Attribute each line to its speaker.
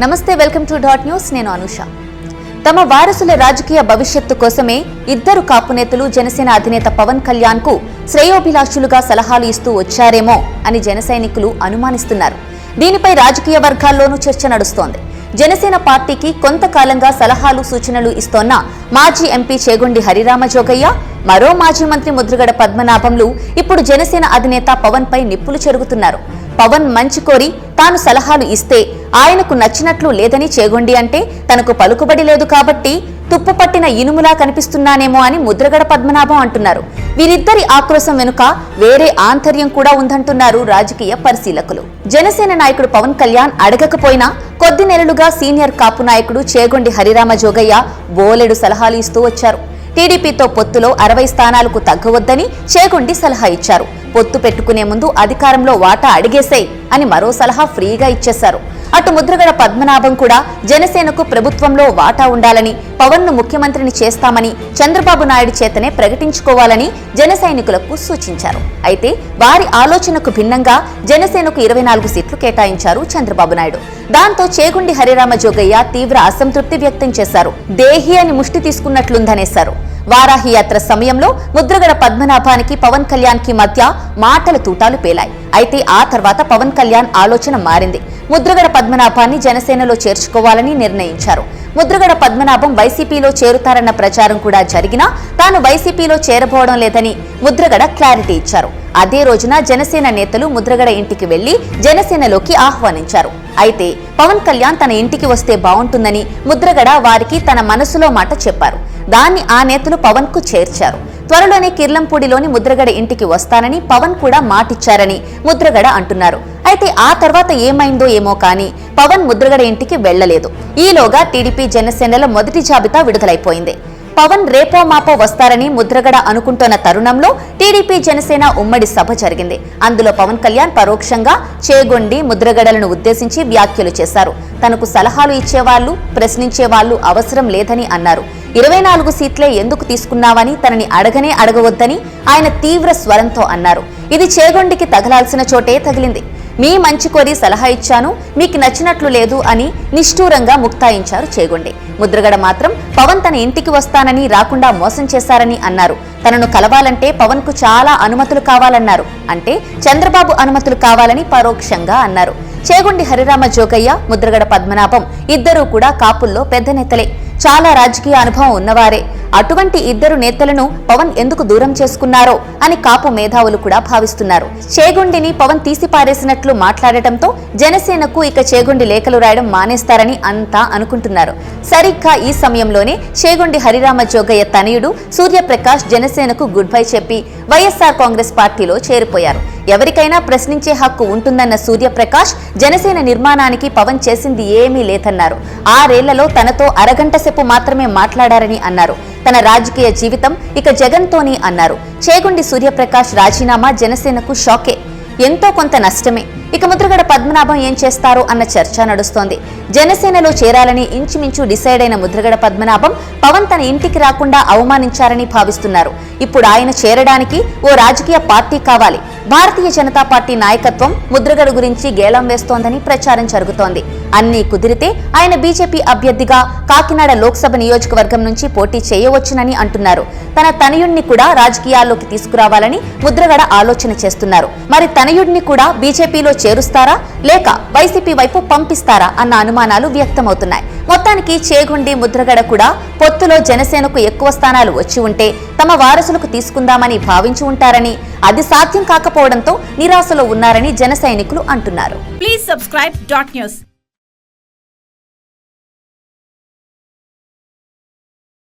Speaker 1: నమస్తే welcome to dot news. నేను అనుష. తమ వారసుల రాజకీయ భవిష్యత్తు కోసమే ఇద్దరు కాపు నేతలు జనసేన అధినేత పవన్ కళ్యాణ్కు శ్రేయోభిలాషులుగా సలహాలు ఇస్తూ వచ్చారేమో అని జన సైనికులు అనుమానిస్తున్నారు. దీనిపై రాజకీయ వర్గాల్లోనూ చర్చ నడుస్తోంది. జనసేన పార్టీకి కొంతకాలంగా సలహాలు సూచనలు ఇస్తోన్న మాజీ ఎంపీ చేగొండి హరిరామ జోగయ్య మరో మాజీ మంత్రి ముద్రగడ పద్మనాభంలు ఇప్పుడు జనసేన అధినేత పవన్ పై నిప్పులు చెరుగుతున్నారు. పవన్ మంచి కోరి తాను సలహాలు ఇస్తే ఆయనకు నచ్చినట్లు లేదని చేగొండి అంటే తనకు పలుకుబడి లేదు కాబట్టి తుప్పు పట్టిన ఇనుములా కనిపిస్తున్నానేమో అని ముద్రగడ పద్మనాభం అంటున్నారు. వీరిద్దరి ఆక్రోశం వెనుక వేరే ఆంతర్యం కూడా ఉందంటున్నారు రాజకీయ పరిశీలకులు. జనసేన నాయకుడు పవన్ కళ్యాణ్ అడగకపోయినా కొద్ది నెలలుగా సీనియర్ కాపు నాయకుడు చేగొండి హరిరామ జోగయ్య బోలెడు సలహాలు ఇస్తూ వచ్చారు. టీడీపీతో పొత్తులో అరవై స్థానాలకు తగ్గవద్దని చేగొండి సలహా ఇచ్చారు. పొత్తు పెట్టుకునే ముందు అధికారంలో వాటా అడిగేసే అని మరో సలహా ఫ్రీగా ఇచ్చేశారు. అటు ముద్రగడ పద్మనాభం కూడా జనసేనకు ప్రభుత్వంలో వాటా ఉండాలని పవన్ను ముఖ్యమంత్రిని చేస్తామని చంద్రబాబు నాయుడు చేతనే ప్రకటించుకోవాలని జన సైనికులకు సూచించారు. అయితే వారి ఆలోచనకు భిన్నంగా జనసేనకు ఇరవై నాలుగు సీట్లు కేటాయించారు చంద్రబాబు నాయుడు. దాంతో చేగుండి హరిరామ జోగయ్య తీవ్ర అసంతృప్తి వ్యక్తం చేశారు. దేహి అని ముష్టి తీసుకున్నట్లుందనేశారు. వారాహి యాత్ర సమయంలో ముద్రగడ పద్మనాభానికి పవన్ కళ్యాణ్కి మధ్య మాటల తూటాలు పేలాయి. అయితే ఆ తర్వాత పవన్ కళ్యాణ్ ఆలోచన మారింది. ముద్రగడ పద్మనాభాన్ని జనసేనలో చేర్చుకోవాలని నిర్ణయించారు. ముద్రగడ పద్మనాభం వైసీపీలో చేరుతారన్న ప్రచారం కూడా జరిగినా తాను వైసీపీలో చేరబోవడం లేదని ముద్రగడ క్లారిటీ ఇచ్చారు. అదే రోజున జనసేన నేతలు ముద్రగడ ఇంటికి వెళ్ళి జనసేనలోకి ఆహ్వానించారు. అయితే పవన్ కళ్యాణ్ తన ఇంటికి వస్తే బాగుంటుందని ముద్రగడ వారికి తన మనసులో మాట చెప్పారు. దాన్ని ఆ నేతలు పవన్కు చేర్చారు. త్వరలోనే కిర్లంపూడిలోని ముద్రగడ ఇంటికి వస్తానని పవన్ కూడా మాటిచ్చారని ముద్రగడ అంటున్నారు. అయితే ఆ తర్వాత ఏమైందో ఏమో కానీ పవన్ ముద్రగడ ఇంటికి వెళ్ళలేదు ఈలోగా టీడీపీ జనసేనల మొదటి జాబితా విడుదలైపోయింది. పవన్ రేపో మాపో వస్తారని ముద్రగడ అనుకుంటున్న తరుణంలో టీడీపీ జనసేన ఉమ్మడి సభ జరిగింది. అందులో పవన్ కళ్యాణ్ పరోక్షంగా చేగొండి ముద్రగడలను ఉద్దేశించి వ్యాఖ్యలు చేశారు. తనకు సలహాలు ఇచ్చేవాళ్ళు ప్రశ్నించేవాళ్ళు అవసరం లేదని అన్నారు. ఇరవై నాలుగు సీట్లే ఎందుకు తీసుకున్నావని తనని అడగనే అడగవద్దని ఆయన తీవ్ర స్వరంతో అన్నారు. ఇది చేగొండికి తగలాల్సిన చోటే తగిలింది. మీ మంచి కోరి సలహా ఇచ్చాను మీకు నచ్చినట్లు లేదు అని నిష్ఠూరంగా ముక్తాయించారు చేగొండే. ముద్రగడ మాత్రం పవన్ తన ఇంటికి వస్తానని రాకుండా మోసం చేశారని అన్నారు. తనను కలవాలంటే పవన్కు చాలా అనుమతులు కావాలన్నారు. అంటే చంద్రబాబు అనుమతులు కావాలని పరోక్షంగా అన్నారు. చేగొండి హరిరామ జోగయ్య ముద్రగడ పద్మనాభం ఇద్దరూ కూడా కాపుల్లో పెద్ద నేతలే. చాలా రాజకీయ అనుభవం ఉన్నవారే. అటువంటి ఇద్దరు నేతలను పవన్ ఎందుకు దూరం చేసుకున్నారో అని కాపు మేధావులు కూడా భావిస్తున్నారు. చేగుండిని పవన్ తీసిపారేసినట్లు మాట్లాడటంతో జనసేనకు ఇక చేగుండి లేఖలు రాయడం మానేస్తారని అంతా అనుకుంటున్నారు. సరిగ్గా ఈ సమయంలోనే చేగుండి హరిరామ జోగయ్య తనయుడు సూర్యప్రకాష్ జనసేనకు గుడ్ బై చెప్పి వైఎస్ఆర్ కాంగ్రెస్ పార్టీలో చేరిపోయారు. ఎవరికైనా ప్రశ్నించే హక్కు ఉంటుందన్న సూర్యప్రకాష్ జనసేన నిర్మాణానికి పవన్ చేసింది ఏమీ లేదన్నారు. ఆరేళ్ళలో తనతో అరగంట సేపు మాత్రమే మాట్లాడారని అన్నారు. తన రాజకీయ జీవితం ఇక జగన్తోనే అన్నారు. చేగుండి సూర్యప్రకాష్ రాజీనామా జనసేనకు షాకే. ఎంతో కొంత నష్టమే. ఇక ముద్రగడ పద్మనాభం ఏం చేస్తారో అన్న చర్చ నడుస్తోంది. జనసేనలో చేరాలని ఇంచుమించు డిసైడ్ అయిన ముద్రగడ పద్మనాభం పవన్ తన ఇంటికి రాకుండా అవమానించారని భావిస్తున్నారు. ఇప్పుడు ఆయన చేరడానికి ఓ రాజకీయ పార్టీ కావాలి. భారతీయ జనతా పార్టీ నాయకత్వం ముద్రగడ గురించి గేలం వేస్తోందని ప్రచారం జరుగుతోంది. అన్నీ కుదిరితే ఆయన బీజేపీ అభ్యర్థిగా కాకినాడ లోక్సభ నియోజకవర్గం నుంచి పోటీ చేయవచ్చునని అంటున్నారు. తన తనయుణ్ణి కూడా రాజకీయాల్లోకి తీసుకురావాలని ముద్రగడ ఆలోచన చేస్తున్నారు. మరి తనయుడిని కూడా బీజేపీలో చేరుస్తారా లేక వైసీపీ వైపు పంపిస్తారా అన్న అనుమానాలు వ్యక్తమవుతున్నాయి. మొత్తానికి చేగుండి ముద్రగడ కూడా పొత్తులో జనసేనకు ఎక్కువ స్థానాలు వచ్చి ఉంటే తమ వారసులకు తీసుకుందామని భావించి ఉంటారని అది సాధ్యం కాకపోవడంతో నిరాశలో ఉన్నారని జన సైనికులు అంటున్నారు.
Speaker 2: Please subscribe dot news